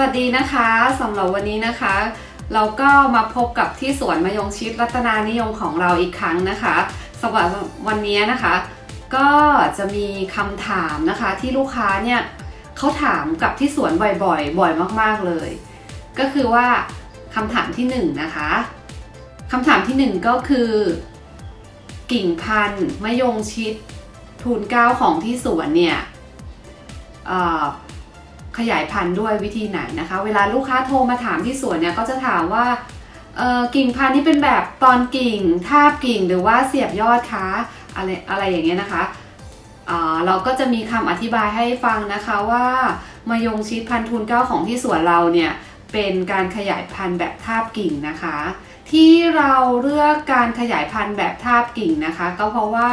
วัสดีนะคะสำหรับวันนี้นะคะ เราก็มาพบกับที่สวนมะยงชิดรัตนานิยมของเราอีกครั้งนะคะสำหรับวันนี้นะคะ ก็จะมีคำถามนะคะที่ลูกค้าเนี่ยเขาถามกับที่สวนบ่อยๆ บ่อยมากๆเลย ก็คือว่าคำถามที่หนึ่งนะคะคำถามที่หนึ่งก็คือ กิ่งพันธุ์มะยงชิดทูลเก้าของที่สวนเนี่ยเอ่อ ขยายพันธุ์ด้วยวิธีไหนนะคะ เวลาลูกค้าโทรมาถามที่สวนเนี่ยก็จะถามว่ากิ่งพันธุ์นี่เป็นแบบตอนกิ่งทาบกิ่งหรือว่าเสียบยอดคะอะไรอะไรอย่างเงี้ยนะคะอ่าเราก็จะมีคำอธิบายให้ฟังนะคะว่ามายงชิดพันธุ์ทูลเก้าของที่สวนเราเนี่ยเป็นการขยายพันธุ์แบบทาบกิ่งนะคะ ที่เราเลือกการขยายพันธุ์แบบทาบกิ่งนะคะ ก็เพราะว่า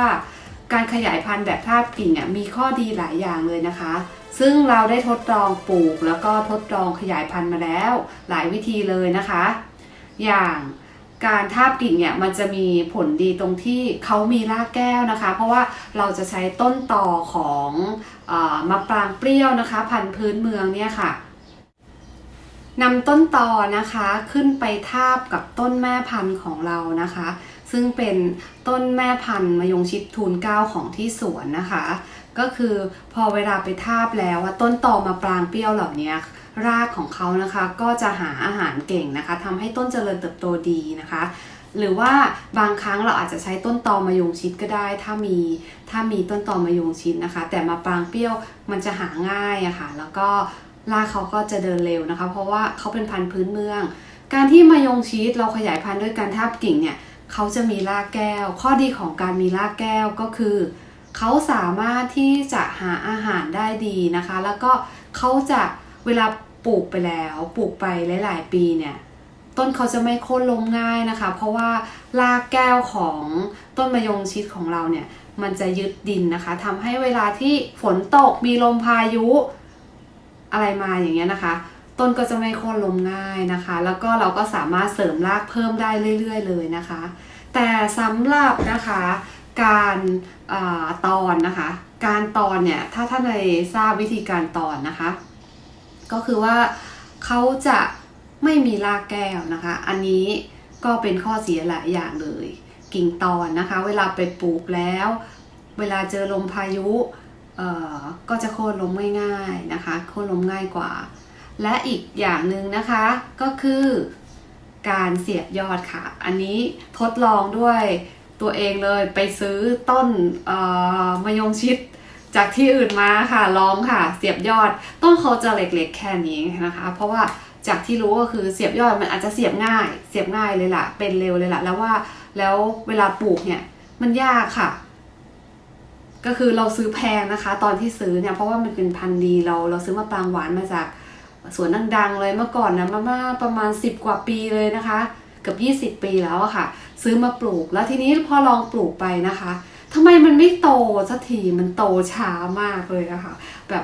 การขยายพันธุ์แบบทาบกิ่งอะมีข้อดีหลายอย่างเลยนะคะ ซึ่งเราได้ทดลองปลูกแล้วก็ทดลองขยายพันธุ์มาแล้วหลายวิธีเลยนะคะ อย่างการทาบกิ่งเนี่ยมันจะมีผลดีตรงที่เขามีรากแก้วนะคะ เพราะว่าเราจะใช้ต้นต่อของออมะปรางเปรี้ยวนะคะ พันธุ์พื้นเมืองเนี่ยค่ะนำต้นตอนะคะขึ้นไปทาบกับต้นแม่พันธุ์ของเรานะคะ ซึ่งเป็นต้นแม่พันธุ์มะยงชิดทูลเก้าของที่สวนนะคะ ก็คือพอเวลาไปทาบแล้วอะต้นตอมาปรางเปรี้ยวเหล่านี้รากของเขานะคะก็จะหาอาหารเก่งนะคะทำให้ต้นเจริญเติบโตดีนะคะ หรือว่าบางครั้งเราอาจจะใช้ต้นตอมะยงชิดก็ได้ ถ้ามีถ้ามีต้นตอมะยงชิดนะคะ แต่มาปรางเปรี้ยวมันจะหาง่ายอะค่ะแล้วก็รากเขาก็จะเดินเร็วนะคะ เพราะว่าเขาเป็นพันธุ์พื้นเมือง การที่มะยงชิดเราขยายพันธุ์ด้วยการทาบกิ่งเนี่ย เขาจะมีรากแก้ว ข้อดีของการมีรากแก้วก็คือ เขาสามารถที่จะหาอาหารได้ดีนะคะ แล้วก็เขาจะเวลาปลูกไปแล้วปลูกไปหลาย ๆ ปีเนี่ยต้นเขาจะไม่โค่นลงง่ายนะคะ เพราะว่ารากแก้วของต้นมะยงชิดของเราเนี่ยมันจะยึดดินนะคะทำให้เวลาที่ฝนตกมีลมพายุอะไรมาอย่างเงี้ยนะคะ ต้นก็จะไม่โค่นลงง่ายนะคะ แล้วก็เราก็สามารถเสริมรากเพิ่มได้เรื่อย ๆ เลยนะคะ แต่สำหรับนะคะการอาตอนนะคะ การตอนเนี่ยถ้าท่านใดทราบวิธีการตอนนะคะ ก็คือว่าเขาจะไม่มีรากแก้วนะคะ อันนี้ก็เป็นข้อเสียหลายอย่างเลย กิ่งตอนนะคะ เวลาไปปลูกแล้ว เวลาเจอลมพายุก็จะโค่นล้มง่ายๆนะคะ โค่นล้มง่ายกว่า และอีกอย่างหนึ่งนะคะก็คือการเสียบยอดค่ะ อันนี้ทดลองด้วยตัวเองเลยไปซื้อต้นมะยงชิดจากที่อื่นมาค่ะลองค่ะ เสียบยอดต้นเขาจะเล็กๆแค่นี้นะคะ เพราะว่าจากที่รู้ก็คือเสียบยอดมันอาจจะเสียบง่าย เสียบง่ายเลยล่ะ เป็นเร็วเลยล่ะ แล้วว่าแล้วเวลาปลูกเนี่ยมันยากค่ะ ก็คือเราซื้อแพงนะคะ ตอนที่ซื้อเนี่ยเพราะว่ามันเป็นพันธุ์ดีเราเราซื้อมาปางหวานมาจาก สวนดังๆเลยเมื่อก่อนนะมามาประมาณ 10 กว่าปีเลยนะคะ เกือบ20 ปีแล้วอะค่ะ ซื้อมาปลูกแล้วทีนี้พอลองปลูกไปนะคะทำไมมันไม่โตสักทีมันโตช้ามากเลยนะคะแบบ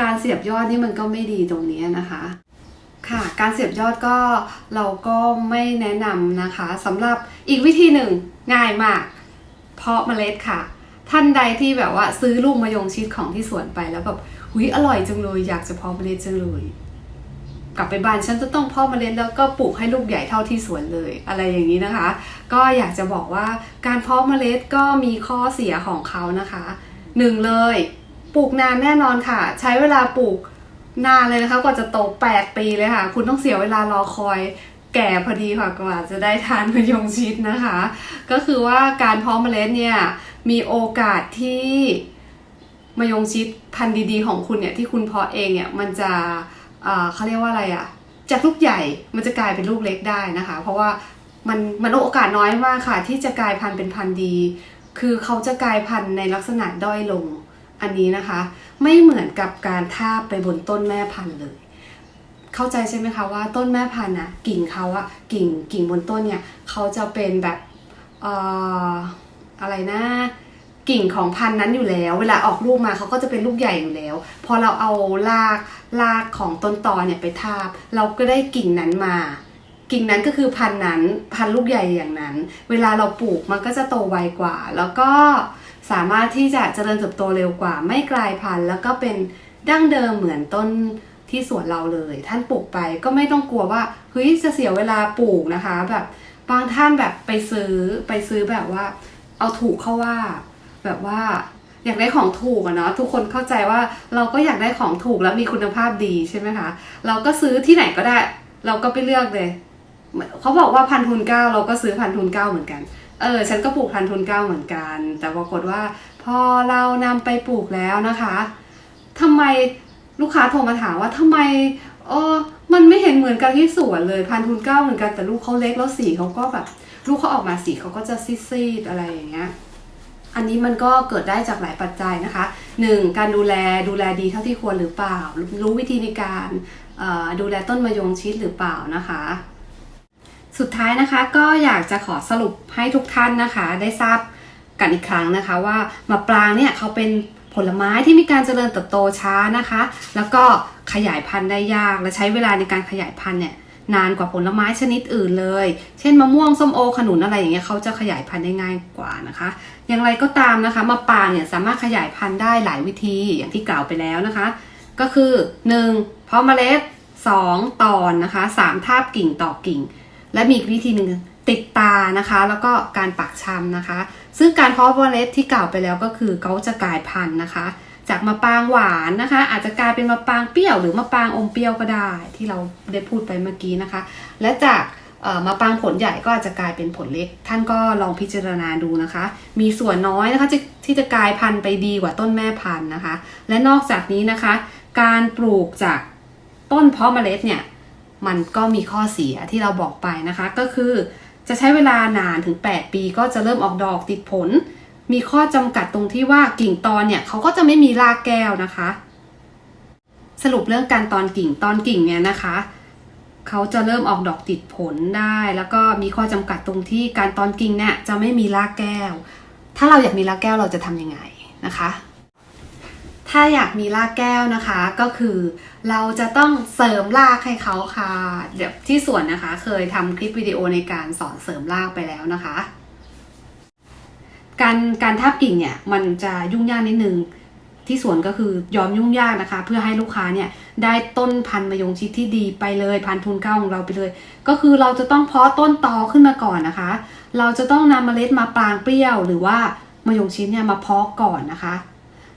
การเสียบยอดนี่มันก็ไม่ดีตรงนี้นะคะค่ะ การเสียบยอดก็เราก็ไม่แนะนำนะคะสำหรับอีกวิธีหนึ่งง่ายมาก เพาะเมล็ดค่ะ ท่านใดที่แบบว่าซื้อลูกมะยงชิดของที่สวนไปแล้วแบบ หุยอร่อยจังเลย อยากจะเพาะเมล็ดจังเลย กลับไปบ้านฉันจะต้องเพาะเมล็ดแล้วก็ปลูกให้ลูกใหญ่เท่าที่สวนเลย อะไรอย่างนี้นะคะ ก็อยากจะบอกว่าการเพาะเมล็ดก็มีข้อเสียของเขานะคะหนึ่งเลยปลูกนานแน่นอนค่ะ ใช้เวลาปลูกนานเลยนะคะกว่าจะโต 8 ปีเลยค่ะ คุณต้องเสียเวลารอคอยแก่พอดีค่ะกว่าจะได้ทานมะยงชิดนะคะ ก็คือว่าการเพาะเมล็ดเนี่ยมีโอกาสที่ มะยงชิดพันธุ์ดีๆของคุณเนี่ยที่คุณเพาะเองเนี่ยมันจะเขาเรียกว่าอะไรอะจากลูกใหญ่มันจะกลายเป็นลูกเล็กได้นะคะ เพราะว่ามันมันโอกาสน้อยมากค่ะ ที่จะกลายพันธุ์เป็นพันธุ์ดี คือเขาจะกลายพันธุ์ในลักษณะด้อยลงอันนี้นะคะ ไม่เหมือนกับการทาบไปบนต้นแม่พันธุ์เลย เข้าใจใช่ไหมคะว่าต้นแม่พันธุ์อะกิ่งเขาอะกิ่งกิ่งบนต้นเนี่ยเขาจะเป็นแบบอออะไรนะ กิ่งของพันธุ์นั้นอยู่แล้ว เวลาออกลูกมาเขาก็จะเป็นลูกใหญ่อยู่แล้ว พอเราเอารากรากของต้นตอเนี่ยไปทาบ เราก็ได้กิ่งนั้นมา กิ่งนั้นก็คือพันธุ์นั้นพันธุ์ลูกใหญ่อย่างนั้น เวลาเราปลูกมันก็จะโตไวกว่า แล้วก็สามารถที่จะเจริญเติบโตเร็วกว่า ไม่กลายพันธุ์แล้วก็เป็นดั้งเดิมเหมือนต้นที่สวนเราเลย ท่านปลูกไปก็ไม่ต้องกลัวว่าเฮ้ยจะเสียเวลาปลูกนะคะ แบบบางท่านแบบไปซื้อไปซื้อแบบว่า เอาถูกเข้าว่า แบบว่าอยากได้ของถูกอะเนาะทุกคนเข้าใจว่าเราก็อยากได้ของถูกแล้วมีคุณภาพดีใช่ไหมคะเราก็ซื้อที่ไหนก็ได้ เราก็ไปเลือกเลยเขาบอกว่าพันทุนเก้าเราก็ซื้อพันทุนเก้าเหมือนกันเออฉันก็ปลูกพันทุนเก้าเหมือนกัน แต่ปรากฏว่าพอเรานำไปปลูกแล้วนะคะทำไมลูกค้าโทรมาถามว่าทำไมเออมันไม่เห็นเหมือนกันที่สวนเลยพันทุนเก้าเหมือนกันแต่ลูกเขาเล็กแล้วสีเขาก็แบบลูกเขาออกมาสีเขาก็จะซีดๆอะไรอย่างเงี้ย อันนี้มันก็เกิดได้จากหลายปัจจัยนะคะ 1. การดูแลดูแลดีเท่าที่ควรหรือเปล่า รู้วิธีในการดูแลต้นมะยงชิดหรือเปล่านะคะ สุดท้ายนะคะก็อยากจะขอสรุปให้ทุกท่านนะคะ ได้ทราบกันอีกครั้งนะคะ ว่ามะปรางเนี่ยเขาเป็นผลไม้ที่มีการเจริญเติบโตช้านะคะ แล้วก็ขยายพันธุ์ได้ยากและใช้เวลาในการขยายพันธุ์เนี่ยนานกว่าผลไม้ชนิดอื่นเลย เช่นมะม่วงส้มโอขนุนอะไรอย่างเงี้ยเขาจะขยายพันธุ์ได้ง่ายกว่านะคะ อย่างไรก็ตามนะคะมะปางเนี่ยสามารถขยายพันธุ์ได้หลายวิธีอย่างที่กล่าวไปแล้วนะคะ ก็คือ 1. เพาะเมล็ด 2. ตอนนะคะ 3 ทาบกิ่งต่อกิ่ง และมีอีกวิธีหนึ่งติดตานะคะ แล้วก็การปักชำนะคะ ซึ่งการเพาะเมล็ดที่กล่าวไปแล้วก็คือเขาจะกลายพันธุ์นะคะ จากมะปางหวานนะคะ อาจจะกลายเป็นมะปางเปรี้ยว หรือมะปางอมเปรี้ยวก็ได้ ที่เราได้พูดไปเมื่อกี้นะคะ และจาก มะปางผลใหญ่ก็อาจจะกลายเป็นผลเล็ก ท่านก็ลองพิจารณาดูนะคะ มีส่วนน้อยนะคะที่ที่จะกลายพันธุ์ไปดีกว่าต้นแม่พันธุ์นะคะ และนอกจากนี้นะคะ การปลูกจากต้นเพาะเมล็ดเนี่ยมันก็มีข้อเสียที่เราบอกไปนะคะ ก็คือจะใช้เวลานานถึง 8 ปีก็จะเริ่มออกดอกติดผล มีข้อจำกัดตรงที่ว่ากิ่งตอนเนี่ยเขาก็จะไม่มีรากแก้วนะคะ สรุปเรื่องการตอนกิ่งตอนกิ่งเนี่ยนะคะ เขาจะเริ่มออกดอกติดผลได้ แล้วก็มีข้อจำกัดตรงที่การตอนกิ่งเนี่ยจะไม่มีรากแก้ว ถ้าเราอยากมีรากแก้วเราจะทำยังไงนะคะ ถ้าอยากมีรากแก้วนะคะก็คือ เราจะต้องเสริมรากให้เขาค่ะเดี๋ยวที่สวนนะคะเคยทำคลิปวิดีโอในการสอนเสริมรากไปแล้วนะคะ การการทาบกิ่งเนี่ยมันจะยุ่งยากนิดนึงที่สวนก็คือยอมยุ่งยากนะคะ เพื่อให้ลูกค้าเนี่ย ได้ต้นพันธุ์มะยงชิดที่ดีไปเลยพันธุ์ทุนเก้าของเราไปเลย ก็คือเราจะต้องเพาะต้นตอขึ้นมาก่อนนะคะ เราจะต้องนำเมล็ดมาปรางเปรี้ยว หรือว่ามะยงชิดเนี่ยมาเพาะก่อนนะคะ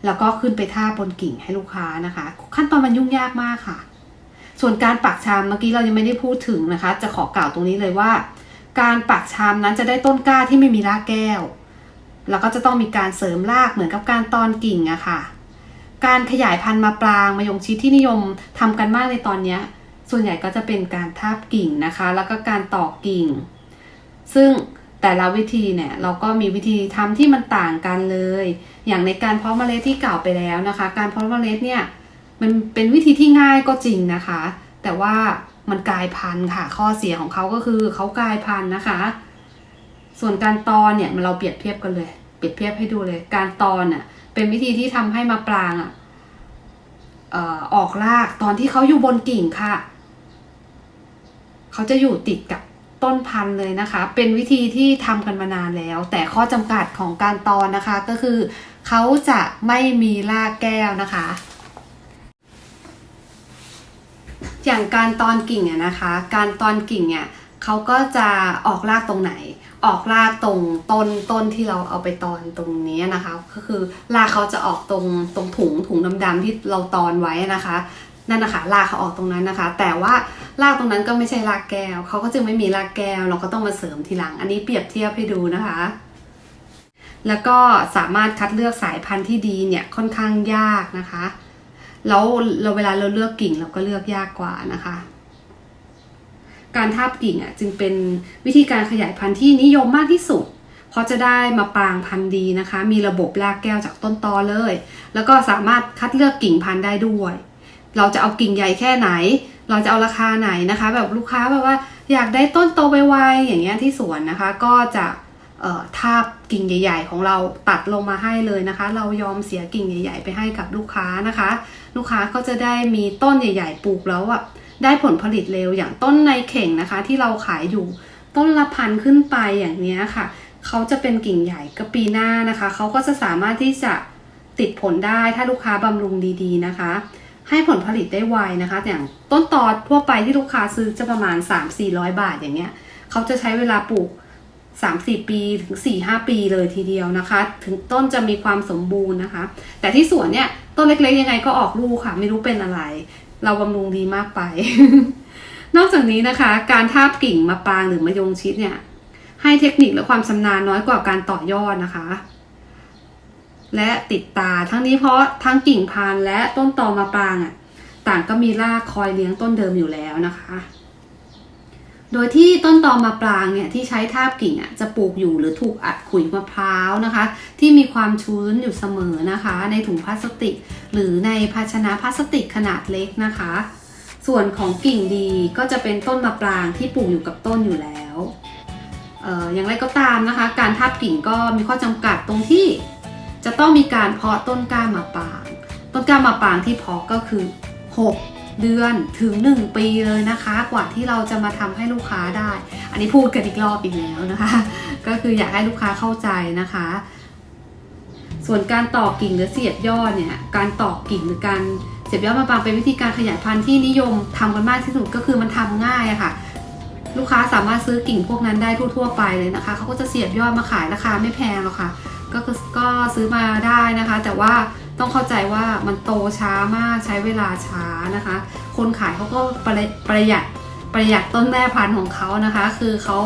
แล้วก็ขึ้นไปท่าบนกิ่งให้ลูกค้านะคะ ขั้นตอนมันยุ่งยากมากค่ะ ส่วนการปักชามเมื่อกี้เรายังไม่ได้พูดถึงนะคะ จะขอกล่าวตรงนี้เลยว่า การปักชามนั้นจะได้ต้นกล้าที่ไม่มีรากแก้ว แล้วก็จะต้องมีการเสริมรากเหมือนกับการตอนกิ่งอะค่ะ การขยายพันธุ์มาปรางมะยงชิดที่นิยมทำกันมากในตอนเนี้ยส่วนใหญ่ก็จะเป็นการทาบกิ่งนะคะ แล้วก็การตอกกิ่ง ซึ่งแต่ละวิธีเนี่ยเราก็มีวิธีทำที่มันต่างกันเลย อย่างในการเพาะเมล็ดที่กล่าวไปแล้วนะคะ การเพาะเมล็ดเนี่ยมันเป็นวิธีที่ง่ายก็จริงนะคะ แต่ว่ามันกลายพันธุ์ค่ะ ข้อเสียของเขาก็คือเขากลายพันธุ์นะคะ ส่วนการตอนเนี่ยมันเราเปรียบเทียบกันเลย เปรียบเทียบให้ดูเลย การตอนอะ เป็นวิธีที่ทำให้มะปรางอะเอ่อออกรากตอนที่เขาอยู่บนกิ่งค่ะ เขาจะอยู่ติดกับต้นพันธุ์เลยนะคะ เป็นวิธีที่ทำกันมานานแล้ว แต่ข้อจำกัดของการตอนนะคะ ก็คือเขาจะไม่มีรากแก้วนะคะ อย่างการตอนกิ่งอะนะคะ การตอนกิ่งเนี่ย เขาก็จะออกรากตรงไหน ออกรากตรงต้นต้นที่เราเอาไปตอนตรงนี้นะคะ ก็คือรากเขาจะออกตรงตรงถุงถุงดำๆที่เราตอนไว้นะคะนั่นนะคะรากเขาออกตรงนั้นนะคะ แต่ว่ารากตรงนั้นก็ไม่ใช่รากแก้วเขาก็จึงไม่มีรากแก้ว เราก็ต้องมาเสริมทีหลัง อันนี้เปรียบเทียบให้ดูนะคะ แล้วก็สามารถคัดเลือกสายพันธุ์ที่ดีเนี่ยค่อนข้างยากนะคะ แล้วเราเวลาเราเลือกกิ่งเราก็เลือกยากกว่านะคะ การทาบกิ่งอะจึงเป็นวิธีการขยายพันธุ์ที่นิยมมากที่สุด เพราะจะได้มาปางพันธุ์ดีนะคะ มีระบบรากแก้วจากต้นตอเลย แล้วก็สามารถคัดเลือกกิ่งพันธุ์ได้ด้วย เราจะเอากิ่งใหญ่แค่ไหน เราจะเอาราคาไหนนะคะ แบบลูกค้าแบบว่าอยากได้ต้นโตไวๆอย่างเงี้ยที่สวนนะคะ ก็จะทาบกิ่งใหญ่ ๆ ของเราตัดลงมาให้เลยนะคะ เรายอมเสียกิ่งใหญ่ ๆ ไปให้กับลูกค้านะคะ ลูกค้าก็จะได้มีต้นใหญ่ ๆ ปลูกแล้วอะ ได้ผลผลิตเร็วอย่างต้นในเข่งนะคะ ที่เราขายอยู่ต้นละพันขึ้นไปอย่างเนี้ยค่ะ เขาจะเป็นกิ่งใหญ่ก็ปีหน้านะคะ เขาก็จะสามารถที่จะติดผลได้ถ้าลูกค้าบำรุงดีๆนะคะ ให้ผลผลิตได้ไวนะคะ อย่างต้นตอทั่วไปที่ลูกค้าซื้อจะประมาณ 3-400 บาทอย่างเงี้ยเขาจะใช้เวลาปลูก 3-4 ปีถึง 4-5 ปีเลยทีเดียวนะคะ ถึงต้นจะมีความสมบูรณ์นะคะ แต่ที่สวนเนี่ยต้นเล็กๆยังไงก็ออกลูกค่ะ ไม่รู้เป็นอะไร เราบำรุงดีมากไป นอกจากนี้นะคะ การทาบกิ่งมะปรางหรือมะยงชิดเนี่ย ให้เทคนิคและความชำนาญน้อยกว่าการต่อยอดนะคะ และติดตาทั้งนี้เพราะทั้งกิ่งพานและต้นตอมะปรางอะ ต่างก็มีรากคอยเลี้ยงต้นเดิมอยู่แล้วนะคะ โดยที่ต้นตอมะปรางเนี่ยที่ใช้ทาบกิ่งอะจะปลูกอยู่หรือถูกอัดขุยมะพร้าวนะคะ ที่มีความชื้นอยู่เสมอนะคะ ในถุงพลาสติก หรือในภาชนะพลาสติกขนาดเล็กนะคะ ส่วนของกิ่งดีก็จะเป็นต้นมะปรางที่ปลูกอยู่กับต้นอยู่แล้วเอ่ออย่างไรก็ตามนะคะ การทาบกิ่งก็มีข้อจำกัดตรงที่จะต้องมีการเพาะต้นกล้ามะปราง ต้นกล้ามะปรางที่เพาะก็คือ 6 เดือนถึง 1 ปีเลยนะคะ กว่าที่เราจะมาทำให้ลูกค้าได้ อันนี้พูดกันอีกรอบอีกแล้วนะคะ ก็คืออยากให้ลูกค้าเข้าใจนะคะ ส่วนการตอกกิ่งหรือเสียบยอดเนี่ย การตอกกิ่งหรือการเสียบยอดมะปรางเป็นวิธีการขยายพันธุ์ที่นิยมทำกันมากที่สุดก็คือมันทำง่ายอะค่ะลูกค้าสามารถซื้อกิ่งพวกนั้นได้ทั่ว ๆ ไปเลยนะคะ เขาก็จะเสียบยอดมาขายราคาไม่แพงหรอกค่ะ ก็ก็ซื้อมาได้นะคะ แต่ว่า ต้องเข้าใจว่ามันโตช้ามากใช้เวลาช้านะคะ คนขายเขาก็ประประหยัดประหยัดต้นแม่พันธุ์ของเขานะคะ คือเขา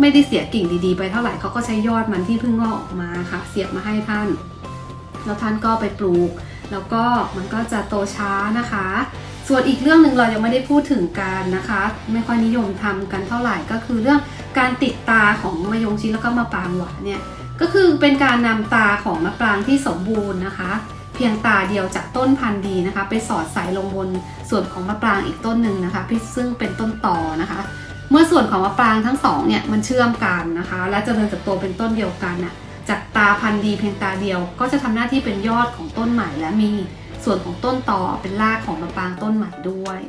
ไม่ได้เสียกิ่งดีๆ ไปเท่าไหร่เขาก็ใช้ยอดมันที่เพิ่งงอกออกมาค่ะ เสียบมาให้ท่าน แล้วท่านก็ไปปลูก แล้วก็มันก็จะโตช้านะคะ ส่วนอีกเรื่องหนึ่งเรายังไม่ได้พูดถึงกันนะคะ ไม่ค่อยนิยมทำกันเท่าไหร่ก็คือเรื่องการติดตาของมะยงชิดแล้วก็มะปรางหวานเนี่ยก็คือเป็นการนำตาของมะปรางที่สมบูรณ์นะคะ พียงตาเดียวจากต้นพันธุ์ดีนะคะ ไปสอดใส่ลงบนส่วนของมะปรางอีกต้นหนึ่งนะคะที่ซึ่งเป็นต้นต่อนะคะ เมื่อส่วนของมะปรางทั้งสองเนี่ยมันเชื่อมกันนะคะ และเจริญเติบโตเป็นต้นเดียวกันน่ะจากตาพันธุ์ดีเพียงตาเดียวก็จะทำหน้าที่เป็นยอดของต้นใหม่ และมีส่วนของต้นต่อเป็นรากของมะปรางต้นใหม่ด้วย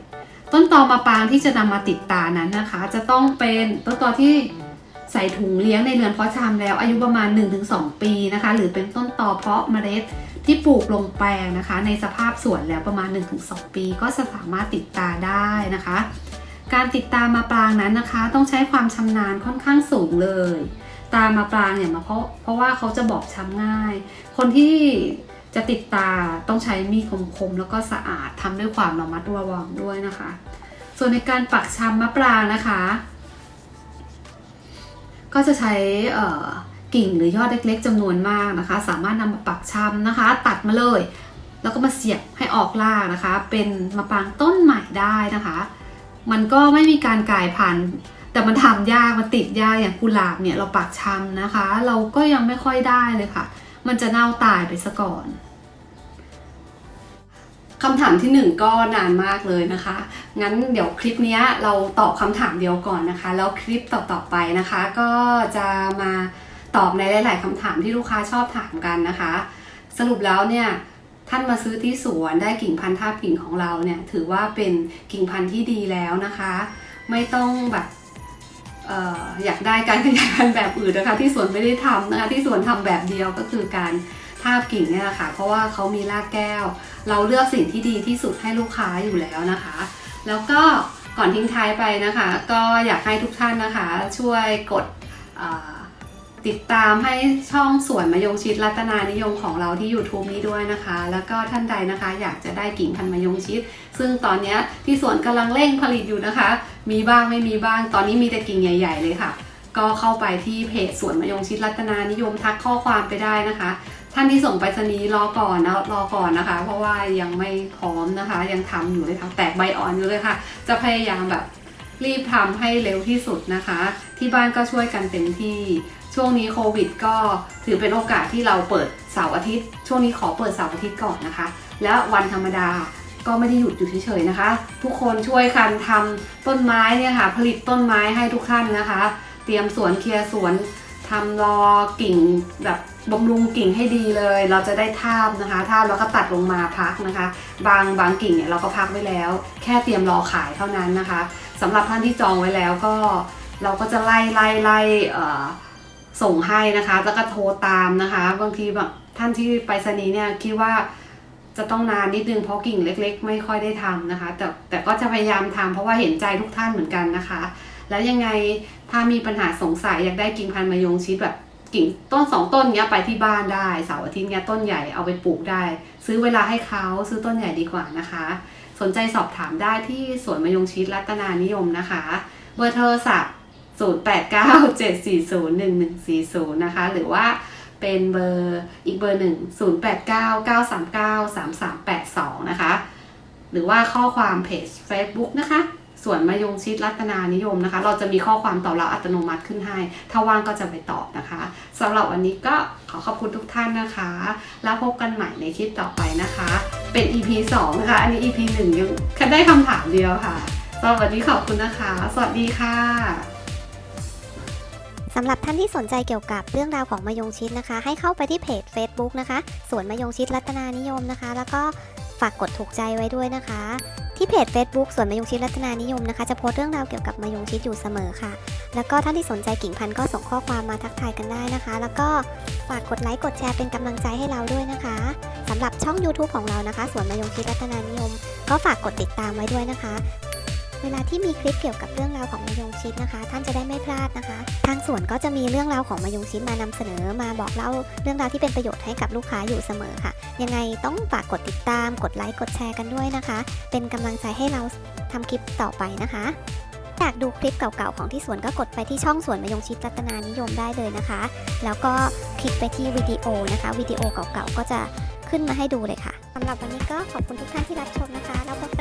ต้นตอมะปรางที่จะนำมาติดตานั้นนะคะ จะต้องเป็นต้นตอที่ใส่ถุงเลี้ยงในเรือนเพาะชำแล้วอายุประมาณ 1-2 ปีนะคะ หรือเป็นต้นตอเพาะเมล็ด ที่ปลูกลงแปลงนะคะ ในสภาพสวนแล้วประมาณ 1-2 ปีก็จะสามารถติดตาได้นะคะ การติดตามมาปรางนั้นนะคะ ต้องใช้ความชำนาญค่อนข้างสูงเลย ตามมาปรางเนี่ยมาเพราะเพราะว่าเขาจะบอบช้ำง่าย คนที่จะติดตาต้องใช้มีดคมๆแล้วก็สะอาดทำด้วยความระมัดระวังด้วยนะคะ ส่วนในการปักชำมะปรางนะคะ ก็จะใช้ กิ่งหรือยอดเล็กๆจำนวนมากนะคะ สามารถนำมาปักชำนะคะ ตัดมาเลย แล้วก็มาเสียบให้ออกรากนะคะ เป็นมะปางต้นใหม่ได้นะคะ มันก็ไม่มีการกลายพันธุ์แต่มันทำยากมันติดยากอย่างกุหลาบเนี่ยเราปักชำนะคะ เราก็ยังไม่ค่อยได้เลยค่ะ มันจะเน่าตายไปซะก่อนคำถามที่หนึ่งก็นานมากเลยนะคะ งั้นเดี๋ยวคลิปนี้เราตอบคำถามเดียวก่อนนะคะ แล้วคลิปต่อๆไปนะคะ ก็จะมา ตอบในหลาย ๆคำถามที่ลูกค้าชอบถามกันนะคะ สรุปแล้วเนี่ยท่านมาซื้อที่สวนได้กิ่งพันธุ์ท่าบกิ่งของเราเนี่ยถือว่าเป็นกิ่งพันธุ์ที่ดีแล้วนะคะ ไม่ต้องแบบอออยากได้การขยายพันธุ์แบบอื่นนะคะที่สวนไม่ได้ทำนะคะที่สวนทำแบบเดียวก็คือการทาบกิ่งเนี่ยแหละค่ะเพราะว่าเขามีรากแก้ว เราเลือกสิ่งที่ดีที่สุดให้ลูกค้าอยู่แล้วนะคะ แล้วก็ก่อนทิ้งท้ายไปนะคะ ก็อยากให้ทุกท่านนะคะ ช่วยกดอ ติดตามให้ช่องสวนมะยงชิดรัตนานิยมของเราที่ YouTube นี้ด้วยนะคะ แล้วก็ท่านใดนะคะ อยากจะได้กิ่งพันธุ์มะยงชิด ซึ่งตอนนี้ที่สวนกำลังเร่งผลิตอยู่นะคะ มีบ้างไม่มีบ้างตอนนี้มีแต่กิ่งใหญ่ ๆ เลยค่ะ ก็เข้าไปที่เพจสวนมะยงชิดรัตนานิยมทักข้อความไปได้นะคะ ท่านที่ส่งไปรษณีย์รอก่อนนะรอก่อนนะคะ เพราะว่ายังไม่พร้อมนะคะ ยังทำอยู่เลยค่ะแตกใบอ่อนอยู่เลยค่ะ จะพยายามแบบรีบทำให้เร็วที่สุดนะคะ ที่บ้านก็ช่วยกันเต็มที่ ช่วงนี้โควิดก็ถือเป็นโอกาสที่เราเปิดเสาร์อาทิตย์ ช่วงนี้ขอเปิดเสาร์อาทิตย์ก่อนนะคะ แล้ววันธรรมดาก็ไม่ได้หยุดอยู่เฉยๆนะคะ ทุกคนช่วยกันทำต้นไม้เนี่ยค่ะ ผลิตต้นไม้ให้ทุกท่านนะคะ เตรียมสวนเคลียร์สวนทำรอกิ่งแบบบำรุงกิ่งให้ดีเลย เราจะได้ทาบนะคะทาบแล้วก็ตัดลงมาพักนะคะ บางบางกิ่งเนี่ยเราก็พักไว้แล้ว แค่เตรียมรอขายเท่านั้นนะคะสำหรับท่านที่จองไว้แล้วก็เราก็จะไล่ไล่ไล่เอ่อ ส่งให้นะคะแล้วก็โทรตามนะคะ บางทีแบบท่านที่ไปรษณีย์เนี่ยคิดว่าจะต้องนานนิดนึงเพราะกิ่งเล็ก ๆ ไม่ค่อยได้ทำนะคะ แต่แต่ก็จะพยายามทำเพราะว่าเห็นใจทุกท่านเหมือนกันนะคะ แล้วยังไงถ้ามีปัญหาสงสัยอยากได้กิ่งพันธุ์มะยงชิดแบบกิ่งต้นสองต้นเนี้ยไปที่บ้านได้เสาร์อาทิตย์เนี้ยต้นใหญ่เอาไปปลูกได้ ซื้อเวลาให้เขาซื้อต้นใหญ่ดีกว่านะคะ สนใจสอบถามได้ที่สวนมะยงชิดรัตนานิยมนะคะ เบอร์โทรศัพท์ 0897401140 นะคะ หรือว่าเป็นเบอร์อีกเบอร์หนึ่ง0899393382 นะคะ หรือว่าข้อความเพจ Facebook นะคะ ส่วนมะยงชิดรัตนานิยมนะคะ เราจะมีข้อความตอบรับอัตโนมัติขึ้นให้ ถ้าว่างก็จะไปตอบนะคะสำหรับวันนี้ก็ขอขอบคุณทุกท่านนะคะ แล้วพบกันใหม่ในคลิปต่อไปนะคะ เป็น EP 2 นะคะ อันนี้ EP 1ยังแค่ได้คำถามเดียวค่ะสำหรับวันนี้ขอบคุณนะคะ สวัสดีค่ะ สำหรับท่านที่สนใจเกี่ยวกับเรื่องราวของมะยงชิดนะคะ ให้เข้าไปที่เพจ Facebook นะคะสวนมะยงชิดรัตนานิยมนะคะ แล้วก็ฝากกดถูกใจไว้ด้วยนะคะ ที่เพจ Facebook สวนมะยงชิดรัตนานิยมนะคะ จะโพสเรื่องราวเกี่ยวกับมะยงชิดอยู่เสมอค่ะ แล้วก็ท่านที่สนใจกิ่งพันธุ์ก็ส่งข้อความมาทักทายกันได้นะคะ แล้วก็ฝากกดไลค์กดแชร์เป็นกำลังใจให้เราด้วยนะคะสำหรับช่อง YouTube ของเรานะคะสวนมะยงชิดรัตนานิยม ก็ฝากกดติดตามไว้ด้วยนะคะ เวลาที่มีคลิปเกี่ยวกับเรื่องราวของมะยงชิดนะคะ ท่านจะได้ไม่พลาดนะคะ ทางสวนก็จะมีเรื่องราวของมะยงชิดมานำเสนอมาบอกเล่าเรื่องราวที่เป็นประโยชน์ให้กับลูกค้าอยู่เสมอค่ะ ยังไงต้องฝากกดติดตาม กดไลค์กดแชร์กันด้วยนะคะ เป็นกำลังใจให้เราทำคลิปต่อไปนะคะอยากดูคลิปเก่าๆของที่สวนก็กดไปที่ช่องสวนมะยงชิดรัตนานิยมได้เลยนะคะ แล้วก็คลิกไปที่วิดีโอนะคะวิดีโอเก่าๆก็จะขึ้นมาให้ดูเลยค่ะสำหรับวันนี้ก็ขอบคุณทุกท่านที่รับชมนะคะแล้วพบกัน